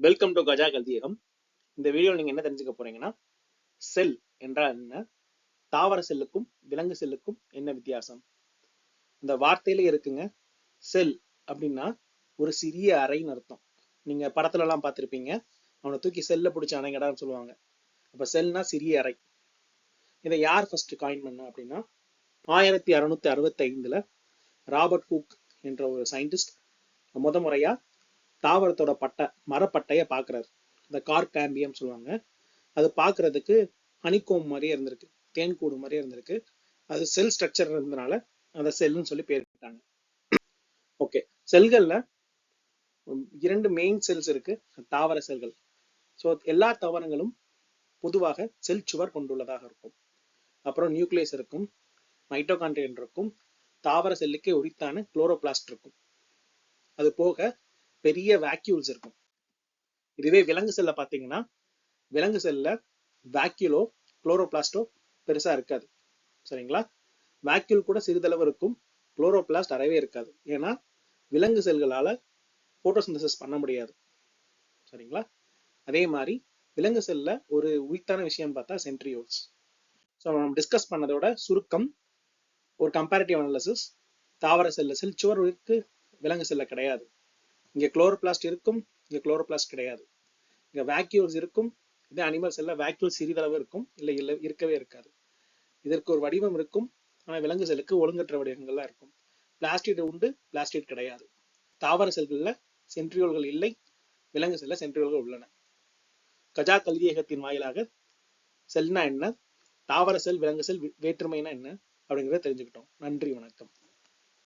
Welcome to Gaja கல்தியகம் இந்த வீடியோவில் நீங்க என்ன தெரிஞ்சுக்க போறீங்கன்னா செல் என்றால் என்ன? தாவர செல்லுக்கும் விலங்கு செல்லுக்கும் என்ன வித்தியாசம்? இந்த வார்த்தையில இருக்குங்க செல் அப்படின்னா ஒரு சிறிய அறைன்னு அர்த்தம். நீங்க படத்துல எல்லாம் பார்த்திருப்பீங்க அவனை தூக்கி செல்ல பிடிச்ச அணைங்கடான்னு சொல்லுவாங்க. அப்ப செல்னா சிறிய அறை. இதை யார் ஃபர்ஸ்ட் காயின் பண்ண அப்படின்னா ஆயிரத்தி அறுநூத்தி அறுபத்தி ஐந்துல ராபர்ட் ஹூக் என்ற ஒரு சயின்டிஸ்ட் முத முறையா தாவரத்தோட பட்டை மரப்பட்டைய பார்க்கறாரு இந்த கார் கேம்பியம் சொல்லுவாங்க. அது பாக்குறதுக்கு ஹனிகோம் மாதிரியே இருந்திருக்கு. தேன்கூடு மாதிரியே இருந்திருக்கு. அது செல் ஸ்ட்ரக்சர் இருந்தனால அந்த செல்லுன்னு சொல்லி பேரிட்டாங்க ஓகே செல்கள்ல இரண்டு மெயின் செல்ஸ் இருக்கு. தாவர செல்கள் ஸோ எல்லா தாவரங்களும் பொதுவாக செல் சுவர் கொண்டுள்ளதாக இருக்கும். அப்புறம் நியூக்ளியஸ் இருக்கும். மைட்டோகான்ட்ரியன் இருக்கும். தாவர செல்லுக்கே உரித்தான குளோரோபிளாஸ்ட் இருக்கும். அது போக பெரிய வேக்யூல்ஸ் இருக்கும். இதுவே விலங்கு செல்ல பார்த்தீங்கன்னா விலங்கு செல்ல வேக்யூலோ குளோரோபிளாஸ்டோ பெருசா இருக்காது. சரிங்களா? வேக்யூல் கூட சிறிதளவு இருக்கும் குளோரோபிளாஸ்ட் அறவே இருக்காது. ஏன்னா விலங்கு செல்களால போட்டோசிந்தசிஸ் பண்ண முடியாது. சரிங்களா? அதே மாதிரி விலங்கு செல்ல ஒரு உயிர்த்தான விஷயம் பார்த்தா சென்ட்ரியோல்ஸ் ஸோ நம்ம டிஸ்கஸ் பண்ணதோட சுருக்கம் ஒரு கம்பேரிட்டிவ் அனாலிசிஸ் தாவர செல்ல செல் சுவர் விலங்கு செல்ல கிடையாது. இங்க குளோரோபிளாஸ்ட் இருக்கும் இங்க குளோரோபிளாஸ்ட் கிடையாது. இங்க வேக்யூல்ஸ் இருக்கும் இதே அனிமல் செல்ல வேக்யூல் சிறிதளவு இருக்கும் இல்லை இல்லை இருக்கவே இருக்காது. இதற்கு ஒரு வடிவம் இருக்கும் ஆனால் விலங்கு செல்லுக்கு ஒழுங்கற்ற வடிவங்கள்லாம் இருக்கும். பிளாஸ்டிட் உண்டு பிளாஸ்டிட் கிடையாது. தாவர செல்களில் சென்ட்ரியோல்கள் இல்லை விலங்கு செல்ல சென்ட்ரியோல்கள் உள்ளன. கஜா கல்வியகத்தின் வாயிலாக செல்னா என்ன? தாவர செல் விலங்கு செல் வேற்றுமைனா என்ன? அப்படிங்கிறத தெரிஞ்சுக்கிட்டோம். நன்றி வணக்கம்.